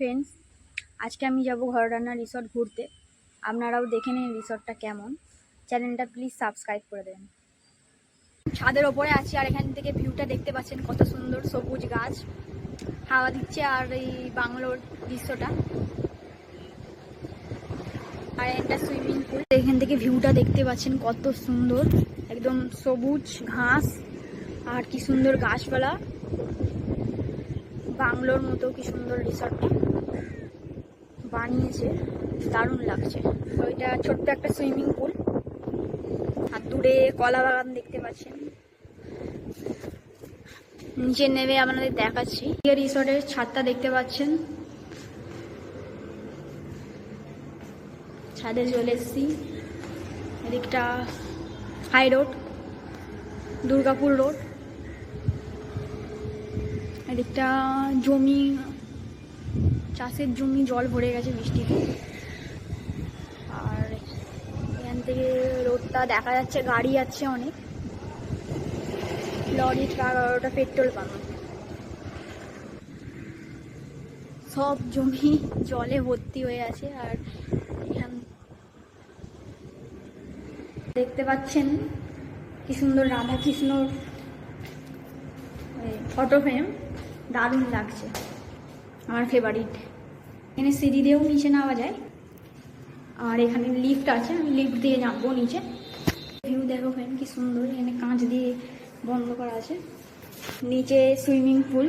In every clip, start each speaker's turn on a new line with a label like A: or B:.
A: Friends আজকে আমি যাব ঘররান্না রিসর্ট ঘুরতে। আপনারাও দেখে নিন রিসর্টটা কেমন। চ্যানেলটা প্লিজ সাবস্ক্রাইব করে দেন। ছাদের ওপরে আছি আর এখান থেকে ভিউটা দেখতে পাচ্ছেন কত সুন্দর সবুজ গাছ। হাওয়া দিচ্ছে আর এই বাংলোর দৃশ্যটা। আর একটা সুইমিং পুল এখান থেকে ভিউটা দেখতে পাচ্ছেন কত সুন্দর। একদম সবুজ ঘাস। আর কি সুন্দর গাছপালা। বাংলোর মতো কি সুন্দর রিসর্টটা বানিয়েছে, দারুণ লাগছে। ওইটা ছোট্ট একটা সুইমিং পুল আর দূরে কলা বাগান দেখতে পাচ্ছেন। নিচে নেমে আপনাদের দেখাচ্ছি। রিসর্টের ছাদটা দেখতে পাচ্ছেন। ছাদে চলে এসেছি। এদিকটা হাই রোড দুর্গাপুর রোড এদিকটা জমি, চাষের জমি জল ভরে গেছে বৃষ্টিতে। আর এখান থেকে রোডটা দেখা যাচ্ছে, গাড়ি যাচ্ছে অনেক। লরি, ট্রাক আর ওটা পেট্রোল পাম্প। সব জমি জলে ভর্তি হয়ে আছে, আর এখান দেখতে পাচ্ছেন কি সুন্দর রাধা কৃষ্ণর ফটো ফ্রেম। দারুণ লাগছে। আমার ফেভারিট এখানে সিঁড়ি দিয়েও নিচে নামা যায়। আর এখানে লিফট আছে, আমি লিফট দিয়ে নামবো নিচে। ভিউ দেখো ফ্রেন্ড কি সুন্দর। এখানে কাঁচ দিয়ে বন্ধ করা আছে। নিচে সুইমিং পুল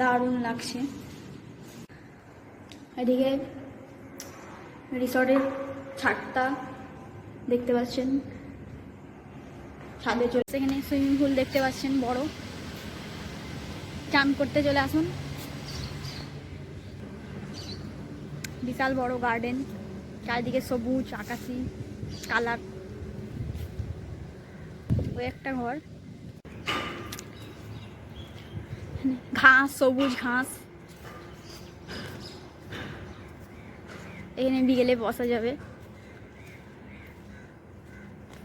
A: দারুণ লাগছে। এদিকে রিসর্টের ছাদটা দেখতে পাচ্ছেন। ছাদে চলে এখানে সুইমিং পুল দেখতে পাচ্ছেন বড়। চান করতে চলে আসুন। বিশাল বড় গার্ডেন, চারিদিকে সবুজ, আকাশি, কালার। ওই একটা ঘর। ঘাস, সবুজ ঘাস। এখানে বিকেলে বসা যাবে।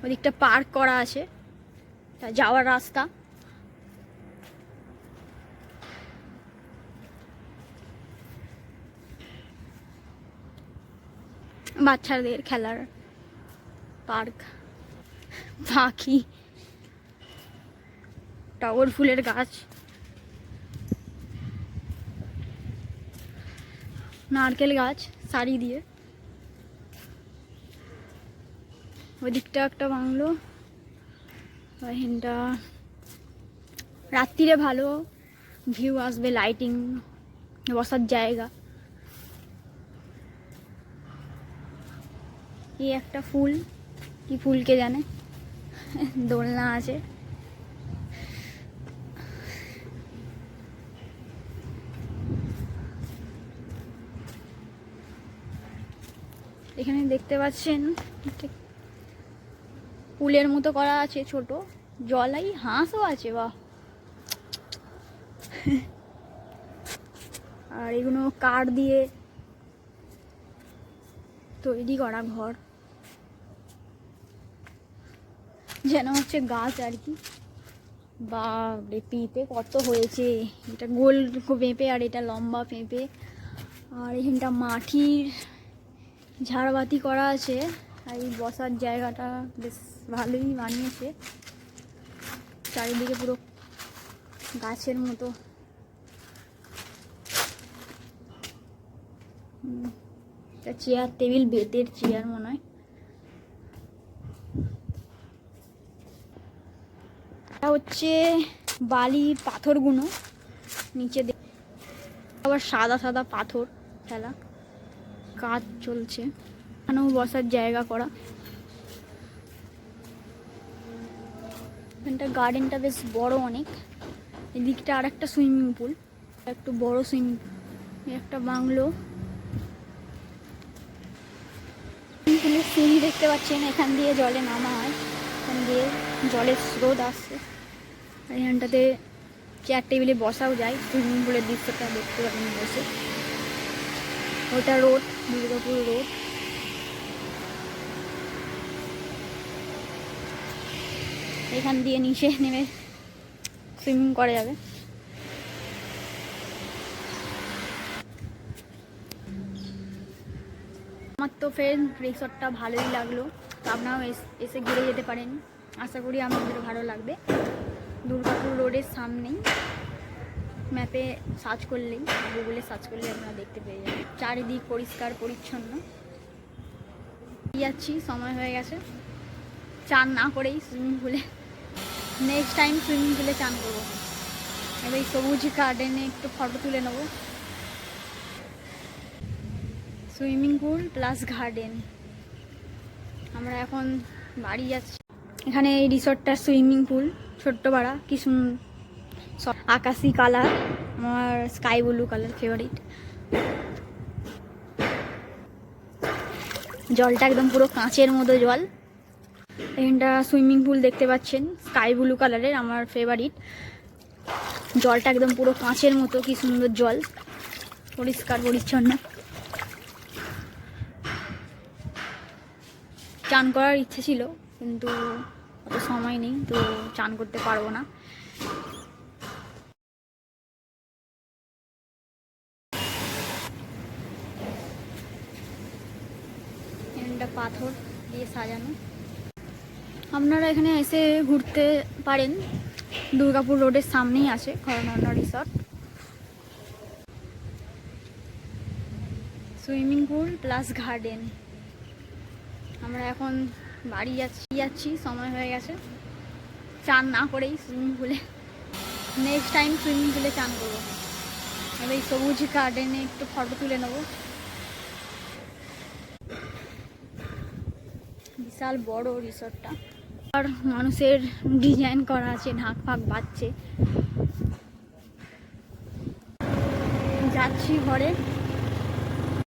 A: ওদিকটা পার্ক করা আছে। যাওয়ার রাস্তা। বাচ্চাদের খেলার পার্ক। পাখি। টগর ফুলের গাছ। নারকেল গাছ শাড়ি দিয়ে। ওদিকটা একটা বাংলো। এখানটা রাত্রিরে ভালো। ভিউ আসবে লাইটিং বসার জায়গা। এই একটা ফুল? কি ফুলকে জানে? দোলনা আছে। এখানে দেখতে পাচ্ছেন একটা পুলের মতো করা আছে ছোট। জলাই হাঁসও আছে, বাহ। আর এগুলো কাঠ দিয়ে তৈরি করা ঘর। যেন হচ্ছে গাছ আর কি। বা পেঁপে কত হয়েছে। এটা গোল পেঁপে আর এটা লম্বা পেঁপে আর এখানটা মাটির ঝাড়বাতি করা আছে। আর এই বসার জায়গাটা বেশ ভালোই বানিয়েছে। চারিদিকে পুরো গাছের মতো। চেয়ার, টেবিল, বেতের চেয়ার মনে হয় এটা হচ্ছে বালির পাথরগুলো নিচে আবার সাদা সাদা পাথর ফেলা কাজ চলছে। এখানেও বসার জায়গা করা। এখানটা গার্ডেনটা বেশ বড় অনেক। এদিকটা আর একটা সুইমিং পুল একটু বড় সুইমিং একটা বাংলো। সিঁড়ি দেখতে পাচ্ছেন, এখান দিয়ে জলে নামা হয়। এখান দিয়ে জলের স্রোত আসছে। এখানটাতে চেয়ার টেবিলে বসাও যায়। সুইমিং পুলের দৃশ্যটা দেখতে পাবেন বসে। ওটা রোড দুর্গাপুর রোড এখান দিয়ে নিচে নেমে সুইমিং করা যাবে। আমার তো ফ্রেন্ড রিসর্টটা ভালোই লাগল। তো আপনারাও এসে ঘুরে যেতে পারেন। আশা করি আমাদের ভালো লাগবে। দুর্গাপুর রোডের সামনেই ম্যাপে সার্চ করলেই, গুগলে সার্চ করলে আপনারা দেখতে পেয়ে যাবেন। চারিদিক পরিষ্কার, পরিচ্ছন্ন। যাচ্ছি, সময় হয়ে গেছে। চান না করেই সুইমিং পুলে নেক্সট টাইম সুইমিং পুলে চান করব। এবার এই সবুজ গার্ডেনে একটু ফটো তুলে নেব। সুইমিং পুল প্লাস গার্ডেন আমরা এখন বাড়ি যাচ্ছি। এখানে এই রিসর্টটার সুইমিং পুল ছোট্ট পাড়া কি সুন স- আকাশি কালার আমার স্কাই ব্লু কালার ফেভারিট জলটা একদম পুরো কাঁচের মতো জল। এখানটা সুইমিং পুল দেখতে পাচ্ছেন স্কাই ব্লু কালারের আমার ফেভারিট জলটা একদম পুরো কাঁচের মতো, কি সুন্দর জল। পরিষ্কার, পরিচ্ছন্ন। চান করার ইচ্ছে ছিল, কিন্তু অত সময় নেই, তো চান করতে পারব না। পাথর দিয়ে সাজানো। আপনারা এখানে এসে ঘুরতে পারেন। দুর্গাপুর রোডের সামনেই আছে খরনন্দ resort swimming pool plus garden আমরা এখন বাড়ি যাচ্ছি যাচ্ছি, সময় হয়ে গেছে। চান না করেই সুইমিং পুলে নেক্সট টাইম সুইমিং পুলে চান করব। এবার এই সবুজ গার্ডেনে একটু ফটো তুলে নেব। বিশাল বড় রিসর্টটা আর মানুষের ডিজাইন করা আছে, ঢাক ফাঁক বাজছে। যাচ্ছি ঘরে।